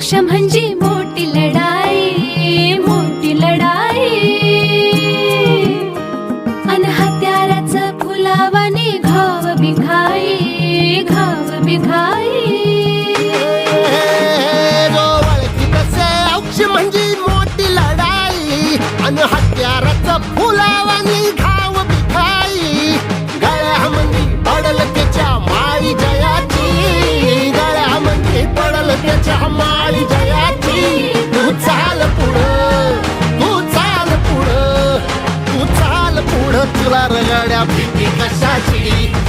तसे म्हणजे मोठी लढाई मोठी लढाई. अन हत्याराचं फुलावाने घाव बिघाई घाव बिघाई. जो ओळखी तसे औक्ष म्हणजे मोठी लढाई. अन हत्याराचं फुलावानी घाव बिखाई गळ्यामध्ये म्हणजे पडल त्याच्या माळी जयाची. गळ्यामध्ये म्हणजे पडल त्याच्या माळी कशाची